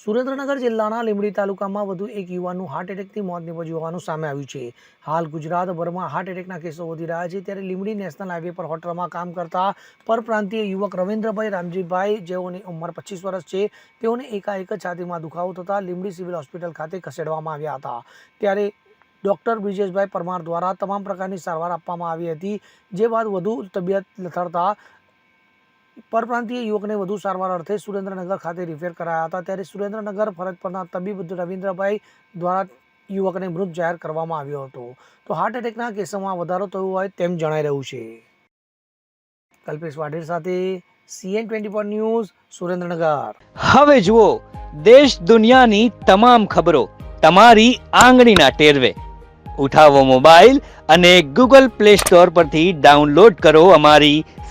સુરેન્દ્રનગર જિલ્લાના લીંબડી તાલુકામાં વધુ એક યુવાનનું હાર્ટ એટેકથી મોત નિપજ્યું હોવાનું સામે આવ્યું છે. હાલ ગુજરાતભરમાં હાર્ટ એટેકના કેસો વધી રહ્યા છે. ત્યારે લીંબડી નેશનલ હાઈવે પર હોટલમાં કામ કરતા પરપ્રાંતીય યુવક રવિન્દ્રભાઈ રામજીભાઈ, જેઓની ઉંમર પચીસ વર્ષ છે, તેઓને એકાએક છાતીમાં દુખાવો થતાં લીંબડી સિવિલ હોસ્પિટલ ખાતે ખસેડવામાં આવ્યા હતા. ત્યારે ડૉક્ટર બ્રિજેશભાઈ પરમાર દ્વારા તમામ પ્રકારની સારવાર આપવામાં આવી હતી. જે બાદ વધુ તબિયત લથડતા પરપ્રાંતીય યુવકને વધુ સારવાર અર્થે સુરેન્દ્રનગર ખાતે રિફેર કરાયા હતા. ત્યારે સુરેન્દ્રનગર ફરજ પરના તબીબ રવિન્દ્રભાઈ દ્વારા યુવકને મૃત જાહેર કરવામાં આવ્યો હતો. તો હાર્ટ એટેકના કેસોમાં વધારો થયો હોય તેમ જણાઈ રહ્યું છે. કલ્પેશ વાઢેર સાથે CN twenty four news, Surendranagar. હવે જુઓ, દેશ દુનિયાની તમામ ખબરો તમારી આંગળીના ટેરવે. ઉઠાવો મોબાઈલ અને ગૂગલ પ્લે સ્ટોર પરથી ડાઉનલોડ કરો અમારી